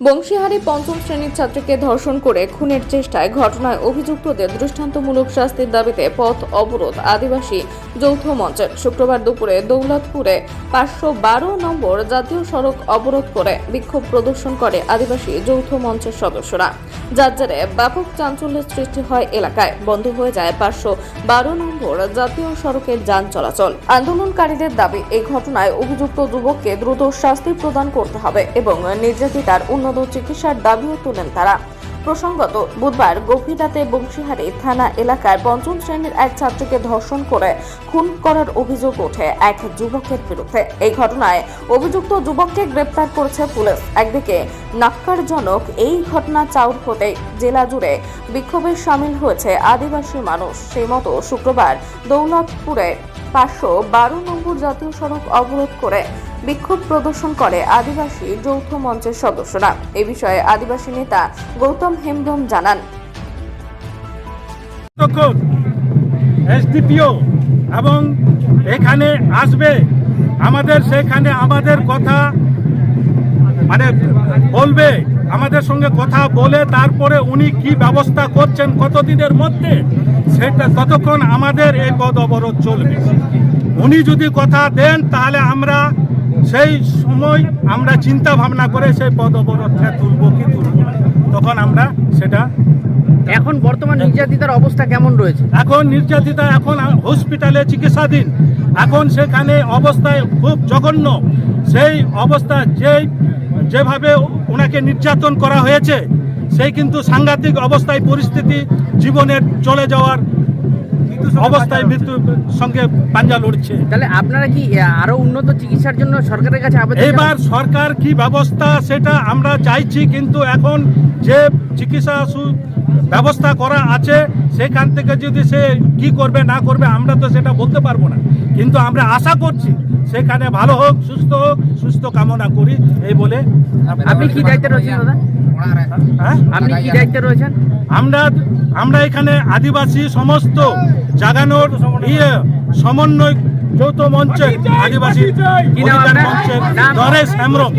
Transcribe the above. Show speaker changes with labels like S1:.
S1: বংশীহারি পঞ্চম শ্রেণির ছাত্রীকে ধর্ষণ করে খুনের চেষ্টায় ঘটনায় অভিযুক্তদের দৃষ্টান্তমূলক শাস্তির দাবিতে পথ অবরোধ আদিবাসী যৌথ মঞ্চের শুক্রবার দুপুরে দৌলতপুরে পাঁচশো বারো নম্বর জাতীয় সড়ক অবরোধ করে বিক্ষোভ প্রদর্শন করে আদিবাসী যৌথ মঞ্চের সদস্যরা। যার জেরে ব্যাপক চাঞ্চল্যের সৃষ্টি হয় এলাকায়। বন্ধ হয়ে যায় পাঁচশো বারো নম্বর জাতীয় সড়কের যান চলাচল। আন্দোলনকারীদের দাবি, এই ঘটনায় অভিযুক্ত যুবককে দ্রুত শাস্তি প্রদান করতে হবে এবং নির্যাতিতার উন্নত চিকিৎসার দাবিও তোলেন তারা। প্রসঙ্গত, বুধবার গভীর রাতে বংশীহারি থানা এলাকার পঞ্চম শ্রেণির এক ছাত্রকে ধর্ষণ করে খুন করার অভিযোগ ওঠে এক যুবকের বিরুদ্ধে। এই ঘটনায় অভিযুক্ত যুবককে গ্রেপ্তার করেছে পুলিশ। একদিকে নাক্কারজনক এই ঘটনা চাউর হতে জেলা জুড়ে বিক্ষোভে সামিল হয়েছে আদিবাসী মানুষ। সেই মতো শুক্রবার দৌলতপুরে পাঁচশো বারো নম্বর জাতীয় সড়ক অবরোধ করে বিক্ষোভ প্রদর্শন করে আদিবাসী যৌথ মঞ্চের সদস্যরা। এ বিষয়ে আদিবাসী নেতা গৌতম হেমব্রম জানান।
S2: এবং এখানে আসবে আমাদের সেখানে আমাদের কথা মানে বলবে, আমাদের সঙ্গে কথা বলে তারপরে উনি কি ব্যবস্থা করছেন কতদিনের মধ্যে, সেটা ততক্ষণ আমাদের এই পদ অবরোধ চলবে। উনি যদি কথা দেন তাহলে আমরা সেই সময় আমরা চিন্তা ভাবনা করে সেই পদ অবরোধটা তুলব কি তুলব তখন আমরা সেটা
S3: এখন বর্তমান নির্যাতিতার অবস্থা কেমন রয়েছে?
S2: এখন নির্যাতিতা এখন হসপিটালে চিকিৎসাধীন। এখন সেখানে অবস্থায় খুব জঘন্য। সেই অবস্থা যেই যেভাবে ওনাকে নির্যাতন করা হয়েছে সেই কিন্তু সাংঘাতিক অবস্থায় পরিস্থিতি জীবনের চলে যাওয়ার অবস্থায় মৃত্যু সঙ্গে পাঞ্জা লড়ছে
S3: তাহলে আপনারা কি আরও উন্নত চিকিৎসার জন্য সরকারের কাছে আবেদন
S2: এবার সরকার কি ব্যবস্থা সেটা আমরা চাইছি কিন্তু এখন যে চিকিৎসা ব্যবস্থা করা আছে সেখান থেকে যদি সে কি করবে না করবে আমরা তো সেটা বলতে পারব না। কিন্তু আমরা আশা করছি সেখানে ভালো হোক সুস্থ হোক সুস্থ কামনা করি এই বলে
S3: আপনি কি দায়িত্বে রয়েছেন
S2: হ্যাঁ?
S3: আপনি কি দায়িত্বে রয়েছেন?
S2: আমরা আমরা এখানে আদিবাসী সমস্ত জাগানোর ইয়ে সমন্বয় যৌথ মঞ্চের আদিবাসী মঞ্চের নরেশ হেমব্রম।